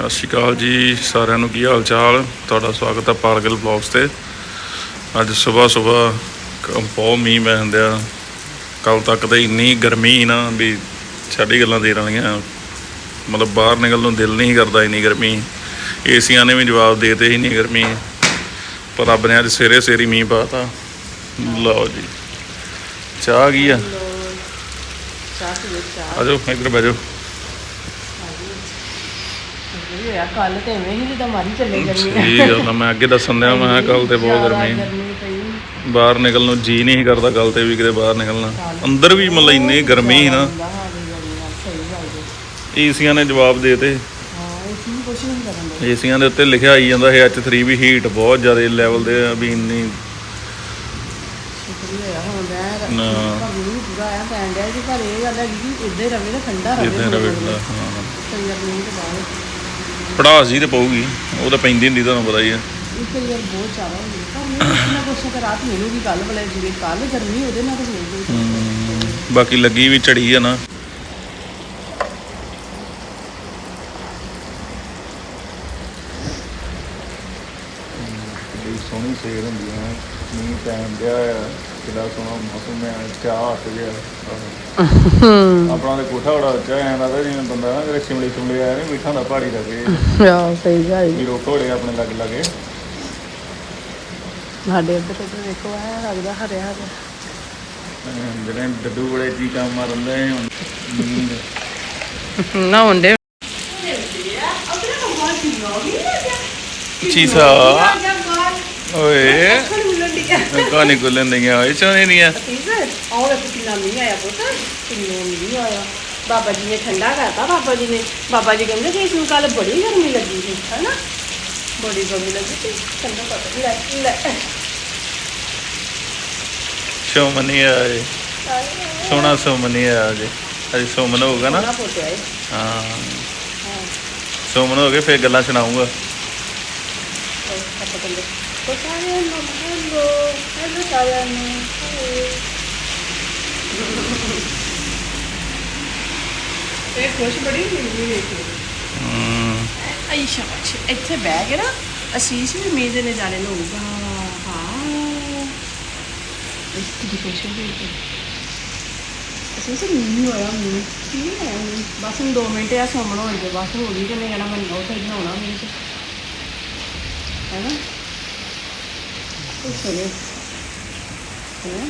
ਸਤਿ ਸ਼੍ਰੀ ਅਕਾਲ ਜੀ ਸਾਰਿਆਂ ਨੂੰ ਕੀ ਹਾਲ ਚਾਲ ਤੁਹਾਡਾ ਸਵਾਗਤ ਹੈ ਪਾਰਗਲ ਬਲੌਗਸ ਤੇ। ਅੱਜ ਸਵੇਰ ਸਵੇਰ ਬਹੁਤ ਮੀਂਹ ਪੈ ਹੁੰਦਿਆ ਕੱਲ ਤੱਕ ਤਾਂ ਇੰਨੀ ਗਰਮੀ ਨਾ ਵੀ ਛੱਡੀ ਗੱਲਾਂ ਦੇ ਰਹੀਆਂ ਮਤਲਬ ਬਾਹਰ ਨਿਕਲਣ ਨੂੰ ਦਿਲ ਨਹੀਂ ਕਰਦਾ ਇੰਨੀ ਗਰਮੀ। ਏਸੀਆਂ ਨੇ ਵੀ ਜਵਾਬ ਦੇਤੇ ਇੰਨੀ ਗਰਮੀ। ਪਰ ਰੱਬ ਨੇ ਅੱਜ ਸਵੇਰੇ ਸਵੇਰੇ ਮੀਂਹ ਪਾਤਾ। ਲਓ ਜੀ ਚਾਹ ਗਈ ਆ? ਚਾਹ ਪੀਓ ਚਾਹ। ਆਜੋ ਇੱਧਰ ਬਹਿ ਵੀ ਹੋਇਆ ਕੱਲ ਤੇ ਐਵੇਂ ਹੀ ਜਿੱਦਾਂ ਮਾਰੀ ਚੱਲੇ ਗਰਮੀ। ਗੱਲ ਆ ਮੈਂ ਅੱਗੇ ਦੱਸਣ ਦਿਆ ਮੈਂ ਕੱਲ ਤੇ ਬਹੁਤ ਗਰਮੀ। ਗਰਮੀ ਪਈ। ਬਾਹਰ ਨਿਕਲਣ ਨੂੰ ਜੀ ਨਹੀਂ ਕਰਦਾ ਕੱਲ ਤੇ ਵੀ ਕਿਤੇ ਬਾਹਰ ਨਿਕਲਣਾ। ਅੰਦਰ ਵੀ ਮਤਲਬ ਇੰਨੀ ਗਰਮੀ ਸੀ ਨਾ। ਏਸੀਆਂ ਨੇ ਜਵਾਬ ਦੇਤੇ। ਇਹ ਏਸੀਆਂ ਦੇ ਉੱਤੇ ਲਿਖਿਆ ਆਈ ਜਾਂਦਾ ਹੈ H3 ਵੀ ਹੀਟ ਬਹੁਤ ਜ਼ਿਆਦਾ ਲੈਵਲ ਦੇ ਵੀ ਇੰਨੀ ਨਾ। ਪੂਰਾ ਆਇਆ ਡਿਆ ਜੀ ਪਰ ਇਹ ਗੱਲ ਹੈ ਕਿ ਇੱਦਾਂ ਹੀ ਰਵੇ ਨਾ ਠੰਡਾ ਰਵੇ ਇਦਾਂ ਰਵੇ ਬੰਦਾ, ਹਾਂ। ਪੜਾਸ ਜੀ ਤੇ ਪਊਗੀ ਉਹ ਤਾਂ ਪੈਂਦੀ ਹੁੰਦੀ ਤੁਹਾਨੂੰ ਪਤਾ ਹੀ ਆ। ਇਹ ਕਈ ਵਾਰ ਬਹੁਤ ਜ਼ਿਆਦਾ ਹੁੰਦੀ ਹੈ। ਪਰ ਨਹੀਂ ਨਾ ਕੁਛ ਤਾਂ ਰਾਤ ਮਿਲੂਗੀ ਕੱਲ ਬਲੇ ਜਿਵੇਂ ਕੱਲ ਗਰਮੀ ਉਹਦੇ ਨਾਲ ਤਾਂ ਮਿਲ ਗਈ ਬਾਕੀ ਲੱਗੀ ਵੀ ਝੜੀ ਆ ਨਾ। ਬੜੀ ਸੋਹਣੀ ਸੇਲ ਹੁੰਦੀ ਹੈ ਮੀਂਹ ਪੈਣ ਦਿਆ ਆ। ਕਿੰਨਾ ਸੋਹਣਾ ਮੌਸਮ ਹੈ ਚਾਹ ਹੱਟ ਗਿਆ। ਆਪਣਾ ਤੇ ਕੋਠਾ ਬੜਾ ਉੱਚਾ ਐਂ ਲੱਗਦਾ ਜਿਵੇਂ ਬੰਦਾ ਨਾ ਜਿਹੜੇ ਸ਼ਿਮਲੇ ਸ਼ਿਮਲੇ ਆਇਆ ਨਹੀਂ ਮਿੱਠਾ ਦਾ ਪਹਾੜੀ ਲੱਗੇ। ਹਾਂ ਸਹੀ ਗੱਲ। ਵੀ ਰੋਕ ਹੋੜੇ ਆਪਣੇ ਲੱਗ ਲੱਗੇ। ਸਾਡੇ ਇੱਧਰ ਤੇ ਦੇਖੋ ਆ ਲੱਗਦਾ ਹਰਿਆ ਹਰਿਆ। ਜਿਹੜੇ ਡੱਡੂ ਬੜੇ ਜੀ ਕੰਮ ਮਾਰਦੇ ਹੁਣ। ਨਾ ਹੁੰਦੇ। ਚੀਸਾ ਓਏ। ਕਾਨੀ ਕੋਲਨ ਨਹੀਂ ਆਏ ਚੋਨੇ ਨਹੀਂ ਆ ਬਾਬਾ ਜੀ ਨੇ ਠੰਡਾ ਕਰਤਾ ਬਾਬਾ ਜੀ ਨੇ। ਬਾਬਾ ਜੀ ਕਹਿੰਦੇ ਕਿ ਇਸ ਨੂੰ ਕੱਲ ਬੜੀ ਗਰਮੀ ਲੱਗੀ ਸੀ ਹੈਨਾ? ਬੜੀ ਗਰਮੀ ਲੱਗੀ ਸੀ। ਠੰਡਾ ਕਰ ਲੈ ਲੈ। ਸੋਮਨੀ ਆਏ ਸੋਹਣਾ ਸੋਮਨੀ ਆ ਜੇ। ਅੱਜ ਸੋਮਨ ਹੋਊਗਾ ਨਾ। ਹਾਂ ਸੋਮਨ ਹੋ ਗਏ ਫੇਰ ਗੱਲਾਂ ਸੁਣਾਉਂਗਾ ਆਪਾਂ ਕਹਿੰਦੇ ਕੋ ਸਾਰਿਆਂ ਨੂੰ ਹੈਲੋ ਹੈਲੋ ਸਾਰਿਆਂ ਨੂੰ ਇਹ ਖੁਸ਼ ਬੜੀ ਮਿਲਦੀ ਵੇਖੀ ਆਈ ਸ਼ਾਬਾਸ਼, ਇੱਥੇ ਬਹਿ ਕੇ ਨਾ ਅਸੀਸ ਵੀ ਮੇਜ਼ ਦੇ ਨਜ਼ਾਰੇ ਲਊਗਾ। ਹਾਂ। ਇਸ ਦੀ ਖੁਸ਼ੀ ਵੀ ਅਸੀਸ ਨਹੀਂ ਹੋਇਆ ਮੈਨੂੰ ਕੀ ਹੈ ਬਸ ਹੁਣ 2 ਮਿੰਟ ਆ, ਸੌਮਣ ਹੋ ਬਸ ਹੋ ਗਈ ਕਿ ਨਹੀਂ ਕਹਿਣਾ ਮੈਨੂੰ ਉਹ ਬਣਾਉਣਾ ਮੈਨੂੰ ਹੈ ਨਾ ਕੁਛ ਨਹੀਂ ਹੈ ਉਹ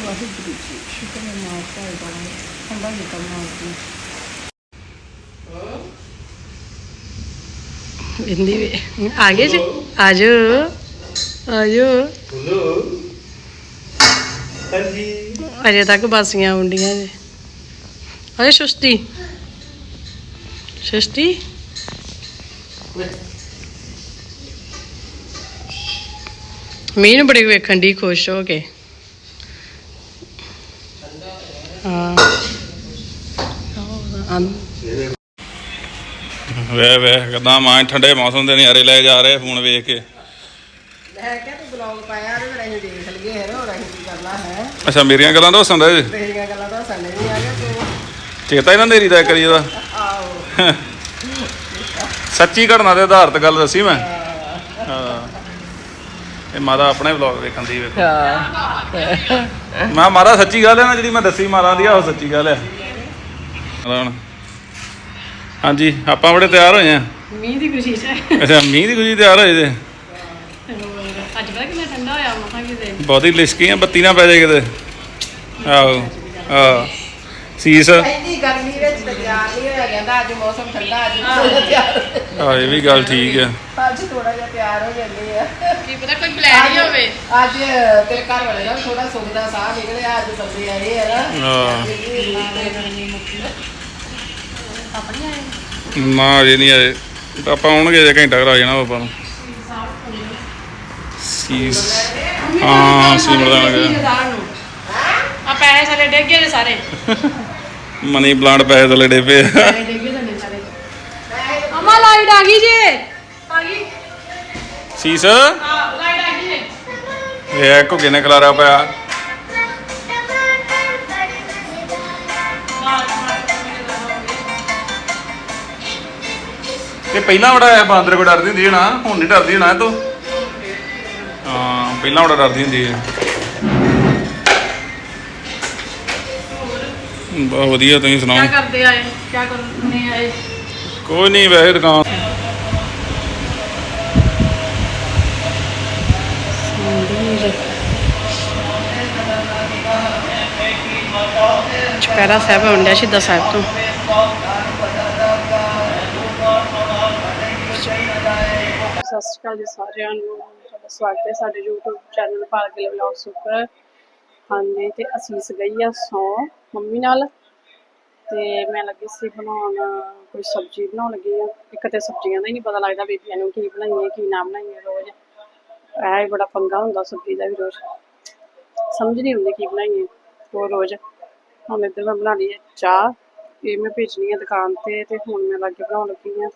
ਵਾਹਿਗੁਰੂ ਜੀ ਸ਼ੁਕਰ ਹੈ ਮਾਂ ਦਾ ਬੜਾ ਠੰਡਾ ਕੀਤਾ ਮਾਂ ਦੀ ਬਿੰਦੀ ਵੀ ਆ ਗਏ ਜੀ ਆ ਜਾਓ ਆ ਜਾਓ ਅਜੇ ਤੱਕ ਬਾਸੀਆਂ ਹੁੰਦੀਆਂ ਜੀ ਅਰੇ ਸੁਸਤੀ ਸੁਸਤੀ ਮੀਂਹ ਨੂੰ ਬੜੀ ਵੇਖਣ ਦੀ ਖੁਸ਼ ਹੋ ਕੇ। ਹਾਂ। ਵੇ ਵੇ ਕਦਾਂ ਮਾਂ ਠੰਡੇ ਮੌਸਮ ਦੇ ਨਜ਼ਾਰੇ ਲੈ ਜਾ ਰਹੇ ਫੋਨ ਵੇਖ ਕੇ। ਮੈਂ ਕਿਹਾ ਤੂੰ ਬਲੌਗ ਪਾਇਆ ਤੇ ਫਿਰ ਅਸੀਂ ਦੇਖ ਲਈਏ ਹੈ ਹੋਰ ਅਸੀਂ ਕੀ ਕਰਨਾ ਹੈ। ਅੱਛਾ ਮੇਰੀਆਂ ਗੱਲਾਂ ਤਾਂ ਹੱਸਦਾ ਜੀ ਤੇਰੀਆਂ ਗੱਲਾਂ ਤਾਂ ਸਾਡੇ ਵੀ ਆ ਗਿਆ ਤੂੰ। ਚੇਤਾ ਇਹਨਾਂ ਨੇਰੀ ਦਾ ਕਰੀ ਇਹਦਾ ਆਓ ਸੱਚੀ ਘਟਨਾ ਦੇ ਆਧਾਰਿਤ ਗੱਲ ਦੱਸੀ ਮੈਂ। ਇਹ ਮਾਦਾ ਆਪਣੇ ਵਲੌਗ ਵੇਖਣ ਦੀ ਵੇਖੋ। ਹਾਂ। ਮੈਂ ਮਾਰਾ ਸੱਚੀ ਗੱਲ ਹੈ ਨਾ ਜਿਹੜੀ ਮੈਂ ਦੱਸੀ ਮਾਰਾ ਦੀ ਆ ਉਹ ਸੱਚੀ ਗੱਲ ਹੈ। ਹੁਣ ਹਾਂਜੀ ਆਪਾਂ ਬੜੇ ਤਿਆਰ ਹੋਏ ਆ ਮੀਂਹ ਦੀ ਖੁਸ਼ੀ ਚ। ਅੱਛਾ ਮੀਂਹ ਦੀ ਖੁਸ਼ੀ ਤਿਆਰ ਹੋਏ ਜੇ। ਅੱਜ ਪਤਾ ਕਿੰਨਾ ਠੰਡਾ ਹੋਇਆ ਮਸਾਂ ਕਿਤੇ। ਬਹੁਤੀ ਲਿਸ਼ਕੀਆਂ ਬੱਤੀ ਨਾ ਪੈ ਜਾਏ ਕਿਤੇ। ਆਹੋ ਆ ਸੀਸ। ਆ ਇੰਨੀ ਗਰਮੀ ਵਿੱਚ ਤਾਂ ਤਿਆਰ ਨਹੀਂ ਹੋਇਆ ਜਾਂਦਾ ਅੱਜ ਮੌਸਮ ਠੰਡਾ ਅੱਜ ਥੋੜਾ ਤਿਆਰ ਇਹ ਵੀ ਗੱਲ ਠੀਕ ਹੈ। ਅੱਜ ਥੋੜਾ ਜਿਹਾ ਤਿਆਰ ਹੋ ਜਾਂਦੇ ਆ। ਕੀ ਪਤਾ ਕੋਈ ਪਲਾਨ ਹੀ ਹੋਵੇ। ਅੱਜ ਤੇਰੇ ਘਰ ਵਾਲੇ ਦਾ ਥੋੜਾ ਸੁੱਖ ਦਾ ਸਾਹ ਨਿਕਲਿਆ ਅੱਜ ਬੰਦੇ ਆਏ ਆ ਨਾ। ਹਾਂ। ਆਪਣੀ ਆਏ। ਨਾ ਅਜੇ ਨਹੀਂ ਆਏ। ਆਪਾਂ ਆਉਣਗੇ ਜੇ ਘੰਟਾ ਕਰਾ ਜਾਣਾ ਆਪਾਂ ਨੂੰ। ਸੀਸ। ਹਾਂ ਸੀਮਰ ਦਾ ਆ ਪੈਸੇ ਸਾਰੇ ਡਿੱਗ ਗਏ ਨੇ ਸਾਰੇ। ਮਨੀ ਪਲਾਂਟ ਪੈਸੇ ਥੱਲੇ ਡੇ ਪਏ ਆ। ਅਮਾ ਲਾਈਟ ਆ ਗਈ ਜੇ। ਆ ਗਈ। ਸੀਸ? ਹਾਂ ਲਾਈਟ ਆ ਗਈ ਜੇ। ਇਹ ਕੋ ਕਿਨੇ ਖਲਾਰਾ ਪਿਆ। ਇਹ ਪਹਿਲਾਂ ਬੜਾ ਹੈ ਬਾਂਦਰ ਕੋ ਡਰਦੀ ਹੁੰਦੀ ਹੈ ਨਾ ਹੁਣ ਨਹੀਂ ਡਰਦੀ ਹੋਣਾ ਇਹ ਤੋਂ। ਹਾਂ ਪਹਿਲਾਂ ਬੜਾ ਡਰਦੀ ਹੁੰਦੀ ਹੈ। ਬਹੁਤ ਵਧੀਆ ਤੁਸੀਂ ਕੀ ਸੁਣਾਓ ਕਰਦੇ ਆਏ? ਕੀ ਕਰਨੇ ਆਏ? ਕੋਈ ਨਹੀਂ ਵੈਸੇ ਦੁਕਾਨ ਚੁਪਹਿਰਾ ਸਾਹਿਬ ਆਉਂਦਿਆ ਸ਼ਹੀਦਾਂ ਸਾਹਿਬ ਤੋਂ। ਸਤਿ ਸ਼੍ਰੀ ਅਕਾਲ ਜੀ ਸਾਰਿਆਂ ਨੂੰ। ਤੁਹਾਡਾ ਸਵਾਗਤ ਹੈ ਸਾਡੇ YouTube ਚੈਨਲ ਪਾਲਗਲ ਵਲੌਗਸ ਉੱਪਰ। ਹਾਂਜੀ ਤੇ ਅਸੀਸ ਗਈ ਆ ਸੌ। ਮੰਮੀ ਨਾਲ। ਤੇ ਮੈਂ ਲੱਗੀ ਸੀ ਬਣਾਉਣ, ਕੋਈ ਸਬਜ਼ੀ ਬਣਾਉਣ ਲੱਗੀ ਆ। ਇੱਕ ਤੇ ਸਬਜ਼ੀਆਂ ਦਾ ਹੀ ਨਹੀਂ ਪਤਾ ਲੱਗਦਾ ਬੇਬੀਆਂ ਨੂੰ ਕੀ ਬਣਾਈਏ, ਕੀ ਨਾ ਬਣਾਈਏ ਰੋਜ਼। ਇਹ ਬੜਾ ਪੰਗਾ ਹੁੰਦਾ ਸਬਜ਼ੀ ਦਾ ਵੀ ਰੋਜ਼। ਸਮਝ ਨਹੀਂ ਆਉਂਦੀ ਕੀ ਬਣਾਈਏ ਉਹ ਰੋਜ਼। ਹੁਣ ਇੱਧਰ ਮੈਂ ਬਣਾ ਲਈ ਹੈ ਚਾਹ। ਇਹ ਮੈਂ ਭੇਜਣੀ ਆ ਦੁਕਾਨ ਤੇ ਤੇ ਹੁਣ ਮੈਂ ਲੱਗੇ ਬਣਾਉਣ ਲੱਗੀ ਹਾਂ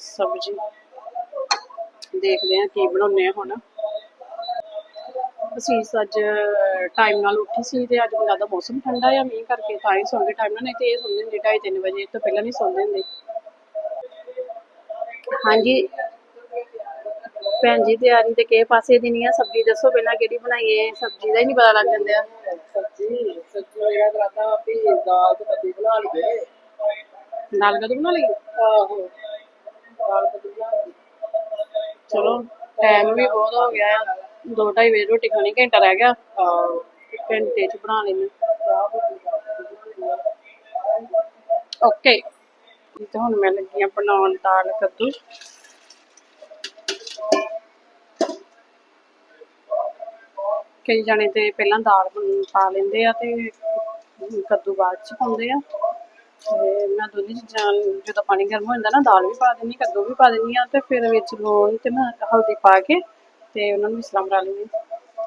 ਸਬਜ਼ੀ। ਦੇਖਦੇ ਹਾਂ ਕੀ ਬਣਾਉਣੇ ਆ ਹੁਣ। ਅਸੀਂ ਅੱਜ ਟਾਈਮ ਨਾਲ ਉੱਠੀ ਸੀ ਤੇ ਅੱਜ ਲੱਗਦਾ ਮੌਸਮ ਠੰਡਾ ਆ ਮੀਂਹ ਕਰਕੇ ਤਾਂ ਹੀ ਸੌਂਦੇ ਟਾਈਮ ਨਾਲ ਨਹੀਂ ਤੇ ਇਹ ਸੌਂਦੇ ਹੁੰਦੇ ਢਾਈ ਤਿੰਨ ਵਜੇ ਇਹ ਤੋਂ ਪਹਿਲਾਂ ਨਹੀਂ ਸੌਂਦੇ ਹੁੰਦੇ ਹਾਂਜੀ। ਭੈਣ ਜੀ ਤਿਆਰੀ ਤੇ ਕਿਹ ਪਾਸੇ ਦੀ ਨਹੀਂ ਆ ਸਬਜ਼ੀ ਦੱਸੋ ਪਹਿਲਾਂ ਕਿਹੜੀ ਬਣਾਈਏ ਸਬਜ਼ੀ ਦਾ ਹੀ ਨਹੀਂ ਪਤਾ ਲੱਗ ਜਾਂਦਾ। ਸੱਚੀ ਸੱਚੀ ਮੇਰਾ ਇਰਾਦਾ ਵੀ ਦਾਲ ਤੇ ਕੱਦੀ ਬਣਾ ਕਦੋਂ ਲਈ? ਆਹੋ। ਦਾਲ ਕੱਦੀ ਬਣਾ ਲਈ। ਚਲੋ ਟਾਈਮ ਵੀ ਬਹੁਤ ਹੋ ਗਿਆ। ਆ ਦੋ ਢਾਈ ਵਜੇ ਰੋਟੀ ਖਾਣੀ, ਘੰਟਾ ਰਹਿ ਗਿਆ। ਘੰਟੇ ਚ ਬਣਾ ਲੈਣੀ ਓਕੇ ਤੇ ਹੁਣ ਮੈਂ ਲੱਗੀ ਆ ਬਣਾਉਣ ਦਾਲ ਕੱਦੂ। ਕਈ ਜਣੇ ਤੇ ਪਹਿਲਾਂ ਦਾਲ ਪਾ ਲੈਂਦੇ ਆ ਤੇ ਕੱਦੂ ਬਾਅਦ ਚ ਪਾਉਂਦੇ ਆ। ਤੇ ਮੈਂ ਦੋਨੇ ਚੀਜ਼ਾਂ, ਜਦੋਂ ਪਾਣੀ ਗਰਮ ਹੋ ਜਾਂਦਾ ਨਾ, ਦਾਲ ਵੀ ਪਾ ਦਿੰਦੀ, ਕੱਦੂ ਵੀ ਪਾ ਦਿੰਦੀ ਆ ਤੇ ਫਿਰ ਵਿੱਚ ਲੂਣ ਤੇ ਮੈਂ ਹਲਦੀ ਪਾ ਕੇ ਤੇ ਉਹਨਾਂ ਨੂੰ ਵਿਸਲਾਂ ਮਰਾ ਲੈਂਦੀ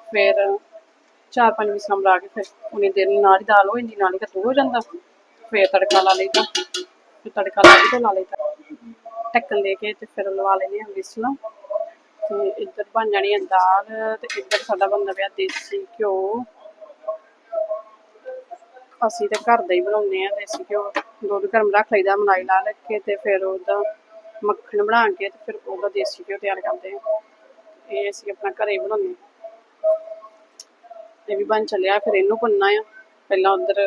ਫਿਰ ਚਾਰ ਪੰਜ ਵਿਸਲਾਂ ਮਰਾ ਕੇ ਫਿਰ ਉਹਨੇ ਦੇਰ ਨਾਲ ਹੀ ਦਾਲ ਹੋ ਜਾਂਦੀ, ਨਾਲ ਹੀ ਕੱਦੂ ਹੋ ਜਾਂਦਾ। ਫਿਰ ਤੜਕਾ ਲਾ ਲਈਦਾ। ਫਿਰ ਤੜਕਾ ਲਾ ਕੇ ਤੇ ਲਾ ਲਈਦਾ। ਢੱਕਣ ਦੇ ਕੇ ਤੇ ਫਿਰ ਲਵਾ ਲੈਂਦੇ ਹਾਂ ਵਿਸਲਾਂ ਤੇ ਇੱਧਰ ਬਣ ਜਾਣੀ ਹੈ ਦਾਲ ਤੇ ਇੱਧਰ ਸਾਡਾ ਬਣਦਾ ਪਿਆ ਦੇਸੀ ਘਿਓ। ਅਸੀਂ ਤੇ ਘਰ ਦਾ ਹੀ ਬਣਾਉਂਦੇ ਆ ਦੇਸੀ ਘਿਓ। ਦੁੱਧ ਗਰਮ ਰੱਖ ਲਈਦਾ, ਮਲਾਈ ਲਾ ਲੈ ਕੇ ਤੇ ਫਿਰ ਉਹਦਾ ਮੱਖਣ ਬਣਾ ਕੇ ਤੇ ਫਿਰ ਉਹਦਾ ਦੇਸੀ ਘਿਓ ਤਿਆਰ ਕਰਦੇ ਆ ਇਹ ਅਸੀਂ ਆਪਣਾ ਘਰੇ ਬਣਾਉਂਦੇ ਇਹ ਵੀ ਬਣ ਚੱਲਿਆ, ਫਿਰ ਇਹਨੂੰ ਭੁੰਨਣਾ ਆ। ਪਹਿਲਾਂ ਉਧਰ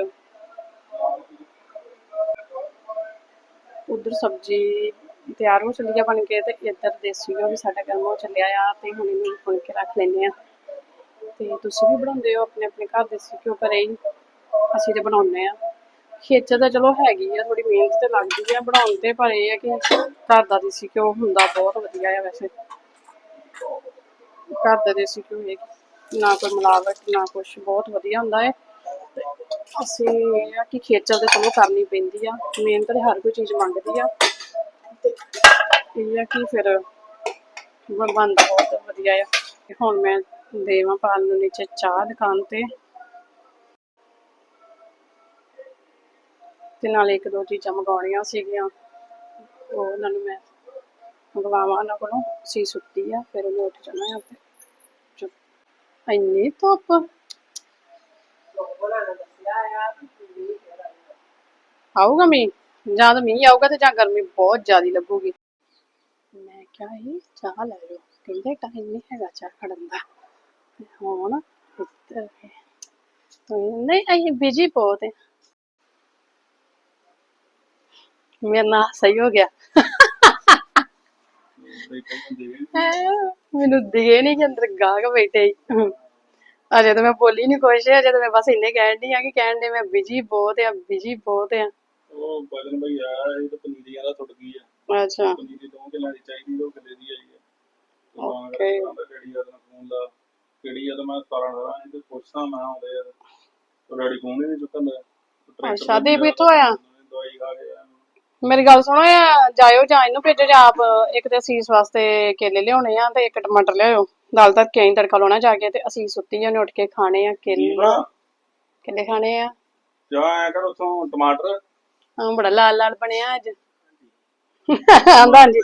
ਉਧਰ ਸਬਜ਼ੀ ਤਿਆਰ ਹੋ ਚੱਲੀ ਆ ਬਣ ਕੇ ਤੇ ਇੱਧਰ ਦੇਸੀ ਘਿਓ ਵੀ ਸਾਡਾ ਗਰਮ ਹੋ ਚੱਲਿਆ ਆ ਤੇ ਹੁਣ ਇਹਨੂੰ ਭੁੰਨ ਕੇ ਰੱਖ ਲੈਂਦੇ ਆ। ਤੇ ਤੁਸੀਂ ਵੀ ਬਣਾਉਂਦੇ ਹੋ ਆਪਣੇ ਆਪਣੇ ਘਰ ਦੇਸੀ ਘਿਓ ਘਰੇ ਹੀ? ਅਸੀਂ ਤੇ ਬਣਾਉਂਦੇ ਆ। ਖੇਚਲ ਤਾਂ ਚਲੋ ਹੈਗੀ ਆ ਥੋੜੀ ਮਿਹਨਤ ਤੇ ਲੱਗਦੀ ਆ ਬਣਾਉਣ ਤੇ, ਪਰ ਇਹ ਆ ਕਿ ਘਰ ਦਾ ਦੇਸੀ ਘਿਓ ਹੁੰਦਾ ਬਹੁਤ ਵਧੀਆ ਆ ਵੈਸੇ। ਘਰ ਦਾ ਦੇਸੀ ਘਿਓ ਹੈ ਨਾ ਕੋਈ ਮਿਲਾਵਟ, ਨਾ ਕੁਛ। ਬਹੁਤ ਵਧੀਆ ਹੁੰਦਾ ਹੈ ਅਸੀਂ ਇਹ ਆ ਕਿ ਖੇਚਲ ਤੇ ਚਲੋ ਕਰਨੀ ਪੈਂਦੀ ਆ। ਮਿਹਨਤ ਤੇ ਹਰ ਕੋਈ ਚੀਜ਼ ਮੰਗਦੀ ਆ। ਤੇ ਇਹ ਆ ਕਿ ਫਿਰ ਬ- ਬਹੁਤ ਵਧੀਆ ਆ। ਤੇ ਹੁਣ ਮੈਂ ਦੇਵਾਂ ਪਾਲ ਨੂੰ ਨੀਚੇ ਚਾਹ ਦੁਕਾਨ ਤੇ। ਤੇ ਨਾਲੇ ਇੱਕ ਦੋ ਚੀਜ਼ਾਂ ਮੰਗਾਉਣੀਆਂ ਸੀਗੀਆਂ। ਉਹ ਉਹਨਾਂ ਨੂੰ ਮੈਂ ਮੰਗਵਾਵਾਂ, ਉਹਨਾਂ ਕੋਲੋਂ ਸੀ ਸੁੱਤੀ ਆ, ਫਿਰ ਉਹਨੇ ਉੱਠ ਜਾਣਾ ਆ ਚੁੱਪ। ਇੰਨੀ ਧੁੱਪ। ਆਊਗਾ ਮੀਂਹ? ਜਾਂ ਤਾਂ ਮੀਂਹ ਆਊਗਾ ਤੇ ਜਾਂ ਗਰਮੀ ਬਹੁਤ ਜ਼ਿਆਦੀ ਲੱਗੂਗੀ। ਮੈਂ ਕਿਹਾ, ਇਹ ਚਾਹ ਲੈ ਲਓ। ਕਹਿੰਦੇ ਟਾਈਮ ਨਹੀਂ ਹੈਗਾ ਚਾਹ ਖੜਨ ਦਾ। ਹੁਣ ਨਹੀਂ, ਅਸੀਂ ਬਿਜ਼ੀ ਬਹੁਤ ਹੈ ਮੇਰਾ ਨਾਂ ਸਹੀ ਹੋ ਗਿਆ। ਮੈਨੂੰ ਦਿਖੇ ਨਹੀਂ ਕਿ ਅੰਦਰ ਗਾਹਕ ਬੈਠੇ। ਅਜੇ ਤਾਂ ਮੈਂ ਬੋਲੀ ਨਹੀਂ ਕੁਛ ਅਜੇ ਤਾਂ ਮੈਂ ਬਸ ਇੰਨੇ ਕਹਿਣ ਡਈ ਆ ਕਿ ਕਹਿਣ ਦੇ ਮੈਂ ਬਿਜ਼ੀ ਬਹੁਤ ਆ ਬਿਜ਼ੀ ਬਹੁਤ ਆ। ਉਹ ਬਜਨ ਭਈ ਆ ਇਹ ਤਾਂ ਪਨੀਰੀਆਂ ਦਾ ਟੁੱਟ ਗਈ ਆ। ਅੱਛਾ। ਪਨੀਰੀ ਦੋ ਕਿੱਲਾਂ ਦੀ ਚਾਹੀਦੀ ਉਹ ਕਿੱਲੇ ਦੀ ਆਈ ਆ। Okay. ਕਿਹੜੀ ਆ ਤੈਨੂੰ ਫੋਨ ਲਾ। ਕਿਹੜੀ ਆ ਤਾਂ ਮੈਂ 17 18 ਇਹਦੇ ਪੁੱਛਦਾ ਮੈਂ ਆਉਂਦੇ ਯਾਰ ਉਹ ਡੈਡੀ ਫੋਨ ਹੀ ਨਹੀਂ ਚੁੱਕਣ ਦਾ। ਅੱਛਾ, ਦੀਪ ਕਿੱਥੋਂ ਆਇਆ? ਦਵਾਈ ਖਾ ਕੇ ਆਇਆ। ਮੇਰੀ ਗੱਲ ਸੁਣੋ ਇਹ ਜਾਇਓ ਜਾਂ ਇਹਨੂੰ ਭੇਜੋ ਜਾਂ ਆਪ ਇੱਕ ਤੇ ਅਸੀਸ ਵਾਸਤੇ ਕੇਲੇ ਲਿਆਉਣੇ ਆ ਤੇ ਇੱਕ ਟਮਾਟਰ ਲਿਆਇਓ। ਦਾਲ ਤੱਕ ਕੇ ਤੜਕਾ ਲਾਉਣਾ ਜਾ ਕੇ ਤੇ ਅਸੀਸ ਸੁੱਤੀ ਆ ਉਹਨੇ ਉੱਠ ਕੇ ਖਾਣੇ ਆ ਕੇਲੇ। ਕੇਲੇ ਖਾਣੇ ਆ। ਜਾ ਆਇਆ ਕਰ ਉਥੋਂ ਟਮਾਟਰ। ਹਾਂ ਬੜਾ ਲਾਲ ਲਾਲ ਬਣਿਆ ਅੱਜ। ਆਂਦਾ ਹਾਂਜੀ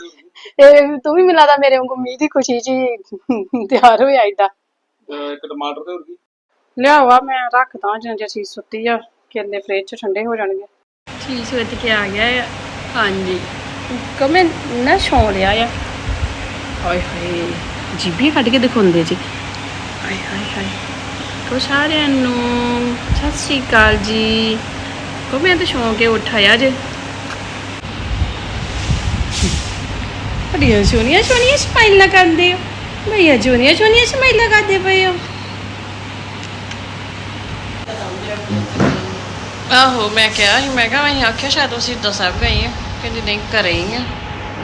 ਇਹ ਤੂੰ ਵੀ ਮਿਲਾ ਦਾ ਮੇਰੇ ਵਾਂਗੂ ਮੀਂਹ ਦੀ ਖੁਸ਼ੀ ਚ ਹੀ ਤਿਆਰ ਹੋਇਆ ਏਦਾਂ। ਤੇ ਇੱਕ ਟਮਾਟਰ ਤੇ ਹੋਰ ਕੀ? ਲਿਆਵਾ ਮੈਂ ਰੱਖਦਾ ਜਾਂ ਜੇ ਅਸੀਸ ਸੁੱਤੀ ਆ ਕੇਲੇ ਫ੍ਰਿਜ ਚ ਠੰਡੇ ਹੋ ਜਾਣਗੇ। ਚੀਜ਼ ਵਿੱਚ ਕੇ ਆ ਗਿਆ ਹੈ ਹਾਂਜੀ। ਕਮੇ ਨਾ ਛੋਂ ਲਿਆ ਆ। ਹਾਏ ਹਾਏ ਜੀਬੀ ਕੱਢ ਕੇ ਦਿਖਾਉਂਦੇ ਜੀ। ਹਾਏ ਹਾਏ ਹਾਏ। ਕੋ ਸਾਰਿਆਂ ਨੂੰ ਸਤਿ ਸ਼੍ਰੀ ਅਕਾਲ ਜੀ। ਕੋ ਮੈਂ ਤਾਂ ਛੋਂ ਕੇ ਉਠਾਇਆ ਜੇ। ਬੜੀਆਂ ਸੋਹਣੀਆਂ ਸੋਹਣੀਆਂ ਸਮਾਈਲਾਂ ਕਰਦੇ ਹੋ। ਭਈਆ ਜੋਨੀਆਂ ਸੋਹਣੀਆਂ ਸਮਾਈਲਾਂ ਕਰਦੇ ਪਏ ਹੋ। ਆਹੋ ਮੈਂ ਕਿਹਾ ਸੀ ਮੈਂ ਕਿਹਾ ਅਸੀਂ ਆਖਿਆ ਸ਼ਾਇਦ ਅਸੀਂ ਸਿੱਧਾ ਸਾਹਿਬ ਗਏ ਆ ਕਹਿੰਦੇ ਨਹੀਂ ਘਰੇ ਹੀ ਆ,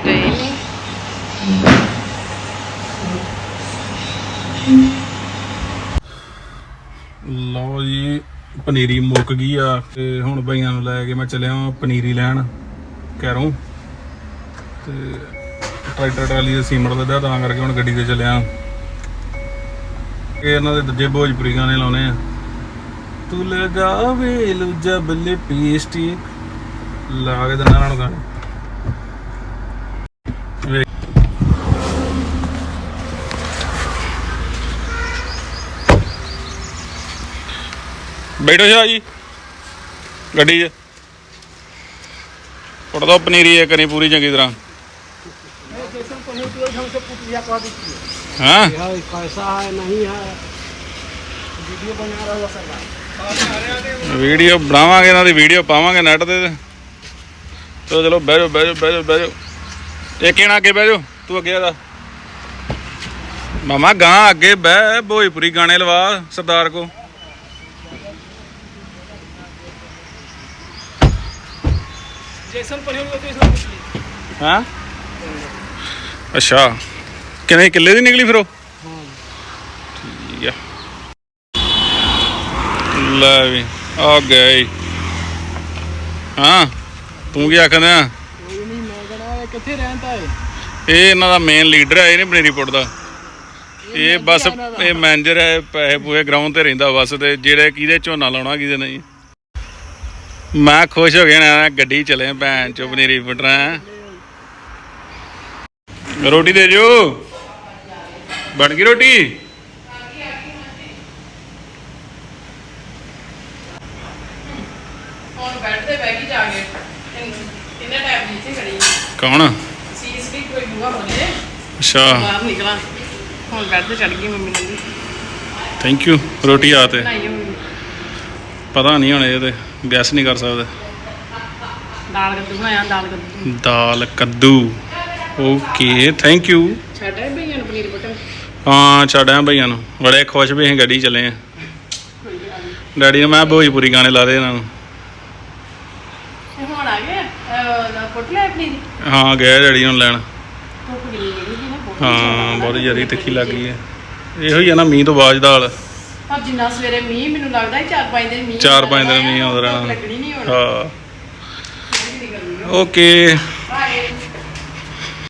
ਗਏ ਨਹੀਂ। ਲਓ ਜੀ, ਪਨੀਰੀ ਮੁੱਕ ਗਈ ਆ ਤੇ ਹੁਣ ਬਈਆਂ ਨੂੰ ਲੈ ਕੇ ਮੈਂ ਚੱਲਿਆ ਵਾਂ ਪਨੀਰੀ ਲੈਣ, ਘਰੋਂ। ਤੇ ਟਰੈਕਟਰ ਟਰਾਲੀ ਦੇ ਸੀਮਟ ਦਾ ਤਾਂ ਕਰਕੇ ਹੁਣ ਗੱਡੀ ਤੇ ਚੱਲਿਆ ਇਹ ਇਹਨਾਂ ਦੇ ਦੂਜੇ ਭੋਜਪੁਰੀ ਗਾਣੇ ਲਾਉਣੇ ਆ। ਤੂੰ ਲਗਾਵੇ ਲੁਜਾ ਬੱਲੇ ਪੀਸਟੀ, ਲਾ ਕੇ ਦਿੰਦਾ ਇਹਨਾਂ ਨੂੰ ਗਾਣੇ। ਬੈਠੋ ਸ਼ਾਹ ਜੀ ਗੱਡੀ 'ਚ ਕੁੱਟ ਦੋ ਪਨੀਰੀ ਇਹ ਕਰੀ ਪੂਰੀ ਚੰਗੀ ਤਰ੍ਹਾਂ ਹਾਂ कैसा है नहीं है वीडियो बना रहा है सरकार ਵੀਡੀਓ ਬਣਾਵਾਂਗੇ ਇਹਨਾਂ ਦੀ ਵੀਡੀਓ ਪਾਵਾਂਗੇ ਨੈਟ ਤੇ ਚਲੋ ਚਲੋ ਬਹਿ ਜਾਓ ਬਹਿ ਜਾਓ ਬਹਿ ਜਾਓ ਬਹਿ ਜਾਓ ਇੱਕ ਇਹਨਾਂ ਅੱਗੇ ਬਹਿ ਜਾਓ ਤੂੰ ਅੱਗੇ ਆਦਾ ਮਾਮਾ ਗਾਂ ਅੱਗੇ ਬਹਿ ਭੋਜਪੁਰੀ ਗਾਣੇ ਲਵਾ ਸਰਦਾਰ ਕੋ ਅੱਛਾ। ਕਿੰਨੇ ਕਿੱਲੇ ਦੀ ਨਿਕਲੀ ਫਿਰ ਉਹ? ਆ। ਗਈ ਹਾਂ ਤੂੰ ਕੀ ਆਖਦਾ ਕੋਈ ਨਹੀਂ ਮੈਂ ਕਹਣਾ ਕਿੱਥੇ ਰਹਿੰਦਾ ਏ ਇਹ? ਇਹਨਾਂ ਦਾ ਮੇਨ ਲੀਡਰ ਹੈ ਇਹ ਨਹੀਂ ਬਨੇਰੀ ਪੁੱਟ ਦਾ। ਇਹ ਬਸ ਇਹ ਮੈਨੇਜਰ ਹੈ ਪੈਸੇ ਪੂਏ ਗਰਾਊਂਡ ਤੇ ਰਹਿੰਦਾ ਬਸ ਤੇ ਜਿਹੜੇ ਕਿਹਦੇ ਝੋਨਾ ਲਾਉਣਾ ਕਿਹਦੇ ਨਹੀਂ। ਮੈਂ ਖੁਸ਼ ਹੋ ਗਿਆ ਨਾ ਗੱਡੀ ਚਲੇ ਭੈਣ ਚੋ ਬਨੇਰੀ ਪੁੱਟਣਾ ਰੋਟੀ ਦੇ ਜੋ ਬਣ ਗਈ ਰੋਟੀ? ਕੌਣ? ਸੀਸ ਵੀ ਕੋਈ ਦੂਆ ਹੋਣੇ ਅੱਛਾ। ਬਾਹਰ ਨਿਕਲਾਂ। ਹੁਣ ਬੈੱਡ ਤੇ ਚੜ ਗਈ ਮੰਮੀ ਨੇ ਥੈਂਕ ਯੂ ਰੋਟੀ ਆ ਤੇ। ਪਤਾ ਨਹੀਂ ਹੁਣ ਇਹ ਤੇ। ਗੈਸ ਨਹੀਂ ਕਰ ਸਕਦੇ। ਦਾਲ ਕੱਦੂ ਬਣਾਇਆ ਦਾਲ ਕੱਦੂ। ਦਾਲ ਕੱਦੂ। ਓਕੇ ਥੈਂਕ ਯੂ ਛੱਡ ਆਏ ਭਈਆਂ ਨੂੰ ਪਨੀਰ ਬਟਨ ਹਾਂ ਛੱਡਿਆ ਭਈਆਂ ਨੂੰ। ਬੜੇ ਖੁਸ਼ ਵੀ ਅਸੀਂ ਗੱਡੀ ਚੱਲੇ ਆ ਡੈਡੀ ਨੇ ਮੈਂ ਭੋਜਪੁਰੀ ਗਾਣੇ ਲਾ ਦੇ ਇਹਨਾਂ ਨੂੰ। ਹੁਣ ਆ ਗਏ? ਪੁੱਟ ਲਿਆ ਪਨੀਰ? ਹਾਂ ਗਏ ਡੈਡੀ ਨੂੰ ਲੈਣ। ਹਾਂ ਬਹੁਤ ਜ਼ਿਆਦਾ ਤਿੱਖੀ ਲੱਗ ਗਈ ਹੈ। ਇਹੋ ਹੀ ਆ ਨਾ ਮੀਂਹ ਤੋਂ ਬਾਅਦ ਦਾਲ। ਪਰ ਜਿੰਨਾ ਸਵੇਰੇ ਮੀਂਹ ਮੈਨੂੰ ਲੱਗਦਾ ਚਾਰ ਪੰਜ ਦਿਨ ਮੀਂਹ ਚਾਰ ਪੰਜ ਦਿਨ ਮੀਂਹ ਆਉਂਦਾ ਰਹਿਣਾ। ਲੱਗਣੀ ਨਹੀਂ ਹੁਣ। ਹਾਂ? ਓਕੇ।